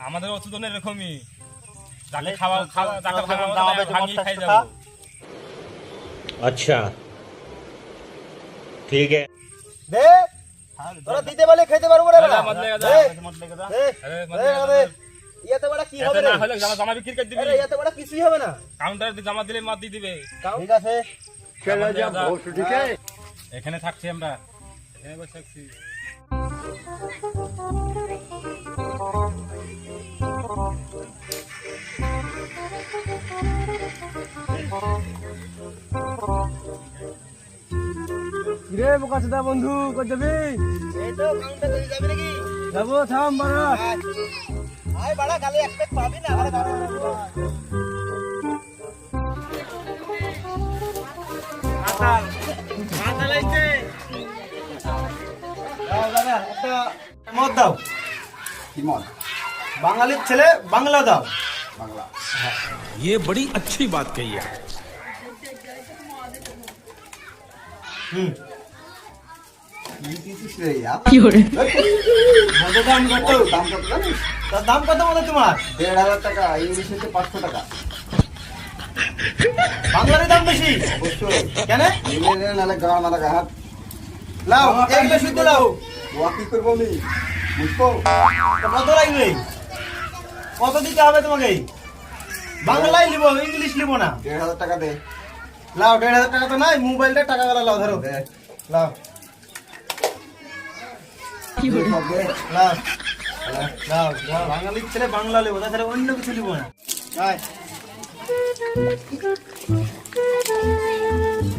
আমাদের এরকমই। আচ্ছা।, আচ্ছা। ঠিক আছে। তোরা দিতে খেতে পারব না। ইয়াতে জামা কিছুই হবে না। কাউন্টারে জামা দিলে দিয়ে দিবে। এখানে থাকছি আমরা। এখানে বসে থাকছি রে বোকাচোদা বন্ধু কই যাবি? এই তো কাউন্টার দিয়ে যাবে নাকি? যাব থাম বাড়া। আয়। আয় বাড়া কালে এক প্যাক পাবি না আরে দাঁড়া, দাঁড়া, একটা মদ দাও কি মদ বাঙালির ছেলে বাংলা দাও বাংলা ये बड़ी अच्छी बात कही है হুম কি দিছিস রে ইয়া? মদের দাম কত দাম কত জানিস তার দাম কত মনে তোমার দেড় হাজার টাকা ইংলিশ হচ্ছে পাঁচশো টাকা বাংলারই দাম বেশি অবশ্যই কেন ইংলিশে নাহলে গাঁড় মাথা হাত লাও এগুলো শুদ্ধ লাও ওয়া কি করব আমি? বুঝব কত লাগবে কত দিতে হবে তোমাকে? বাংলায় লিব ইংলিশ লিব না? দেড় হাজার টাকা দে। লাও দেড় হাজার টাকা তো নাই মোবাইলটা টাকা গেলা লাও ধরো। লাও। লাও লাও বাঙালির ছেলে বাংলা লিব তাছাড়া অন্য কিছু লিব না।